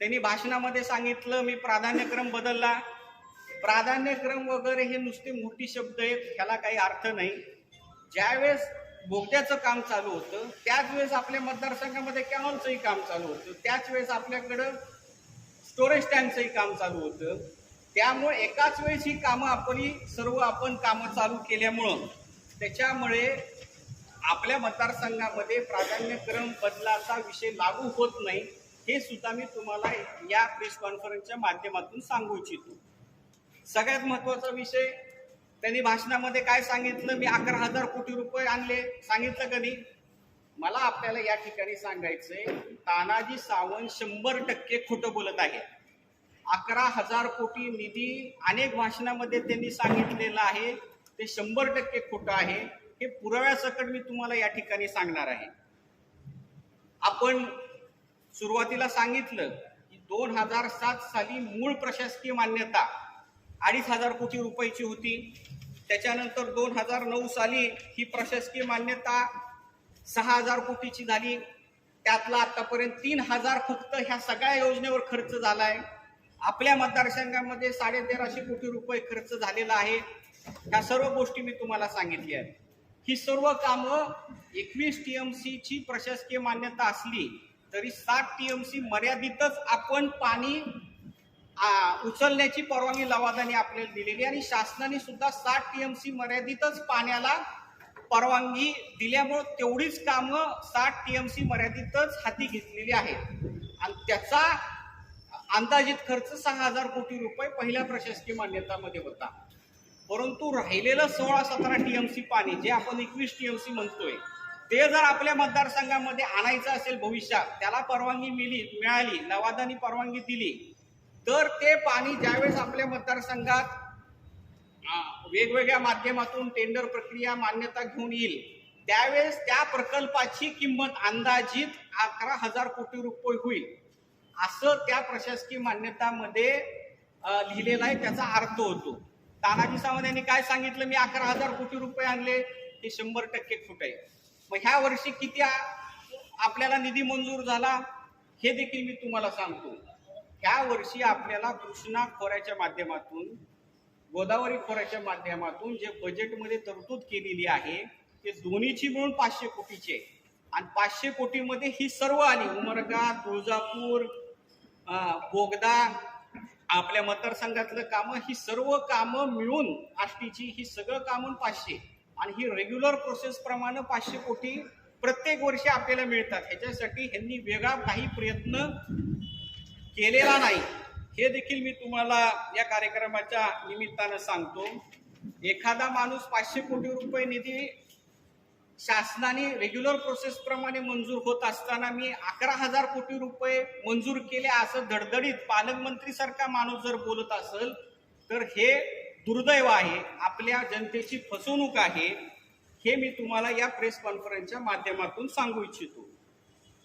त्यांनी भाषणामध्ये सांगितलं मी प्राधान्यक्रम बदलला. प्राधान्यक्रम वगैरे हे नुसते मोठी शब्द आहेत ह्याला काही अर्थ नाही. ज्यावेळेस बोगद्याचं काम चालू होतं त्याच वेळेस आपल्या मतदारसंघामध्ये कॅनॉलचंही काम चालू होतं त्याच वेळेस आपल्याकडं स्टोरेज टँकचंही काम चालू होतं. त्यामुळे एकाच वेळेस ही कामं आपण सर्व आपण कामं चालू केल्यामुळं त्याच्यामुळे आपल्या मतदारसंघामध्ये प्राधान्यक्रम बदलाचा विषय लागू होत नाही. हे सुद्धा मी तुम्हाला या प्रेस कॉन्फरन्सच्या माध्यमातून सांगू इच्छितो. सगळ्यात महत्त्वाचा विषय त्यांनी भाषणामध्ये काय सांगितलं? मी अकरा हजार कोटी रुपये आणले. सांगितलं कधी? मला आपल्याला या ठिकाणी सांगायचंय तानाजी सावंत शंभर टक्के खोटं बोलत आहे अकरा हजार कोटी निधी अनेक भाषणामध्ये त्यांनी सांगितलेलं आहे. ते शंभर टक्के खोटं आहे. हे पुराव्यासकट मी तुम्हाला या ठिकाणी सांगणार आहे. आपण सुरुवातीला सांगितलं की दोन हजार सात साली मूळ प्रशासकीय मान्यता अडीच हजार कोटी रुपयाची होती. त्याच्यानंतर दोन हजार नऊ साली ही प्रशासकीय मान्यता सहा हजार कोटीची झाली. त्यातला आतापर्यंत तीन हजार फक्त ह्या सगळ्या योजनेवर खर्च झाला आहे आपल्या मतदारसंघामध्ये साडे तेराशे कोटी रुपये खर्च झालेला आहे. ह्या सर्व गोष्टी मी तुम्हाला सांगितल्या आहेत. ही सर्व कामं एकवीस टी एम सीची प्रशासकीय मान्यता असली तरी सात टीएमसी मर्यादितच आपण पाणी उचलण्याची परवानगी लवादाने आपल्याला दिलेली आणि शासनाने सुद्धा साठ टीएमसी मर्यादितच पाण्याला परवानगी दिल्यामुळं तेवढीच कामं साठ टीएमसी मर्यादितच हाती घेतलेली आहेत आणि त्याचा अंदाजित खर्च सहा हजार कोटी रुपये पहिल्या प्रशासकीय मान्यतामध्ये होता. परंतु राहिलेलं सोळा सतरा टीएमसी पाणी जे आपण एकवीस टीएमसी म्हणतोय ते जर आपल्या मतदारसंघामध्ये आणायचं असेल भविष्यात त्याला परवानगी मिली मिळाली नवादानी परवानगी दिली तर ते पाणी ज्यावेळेस आपल्या मतदारसंघात वेगवेगळ्या माध्यमातून टेंडर प्रक्रिया मान्यता घेऊन येईल त्यावेळेस त्या प्रकल्पाची किंमत अंदाजित अकरा हजार कोटी रुपये होईल. असं त्या प्रशासकीय मान्यतामध्ये लिहिलेला लिहिलेलं आहे त्याचा अर्थ होतो. तानाजी सावंत यांनी काय सांगितलं? मी अकरा हजार कोटी रुपये आणले हे शंभर टक्के खोट आहे. मग ह्या वर्षी किती आपल्याला निधी मंजूर झाला हे देखील मी तुम्हाला सांगतो. ह्या वर्षी आपल्याला कृष्णा खोऱ्याच्या माध्यमातून गोदावरी खोऱ्याच्या माध्यमातून जे बजेटमध्ये तरतूद केलेली आहे ते दोन्हीची मिळून पाचशे कोटीचे आणि पाचशे कोटीमध्ये ही सर्व आली उमरगा तुळजापूर बोगदा आपल्या मतदारसंघातलं कामं ही सर्व कामं मिळून आष्टीची ही सगळं कामं पाचशे. आणि ही रेग्युलर प्रोसेस प्रमाणे पाचशे कोटी प्रत्येक वर्षी आपल्याला मिळतात. ह्याच्यासाठी ह्यांनी वेगळा काही प्रयत्न केलेला नाही. हे देखील मी तुम्हाला या कार्यक्रमाच्या निमित्तानं सांगतो. एखादा माणूस पाचशे कोटी रुपये निधी शासनाने रेग्युलर प्रोसेसप्रमाणे मंजूर होत असताना मी अकरा हजार कोटी रुपये मंजूर केले असं धडधडीत पालकमंत्रीसारखा माणूस जर बोलत असेल तर हे दुर्दैव आहे आपल्या जनतेची फसवणूक आहे हे मी तुम्हाला या प्रेस कॉन्फरन्सच्या माध्यमातून सांगू इच्छितो.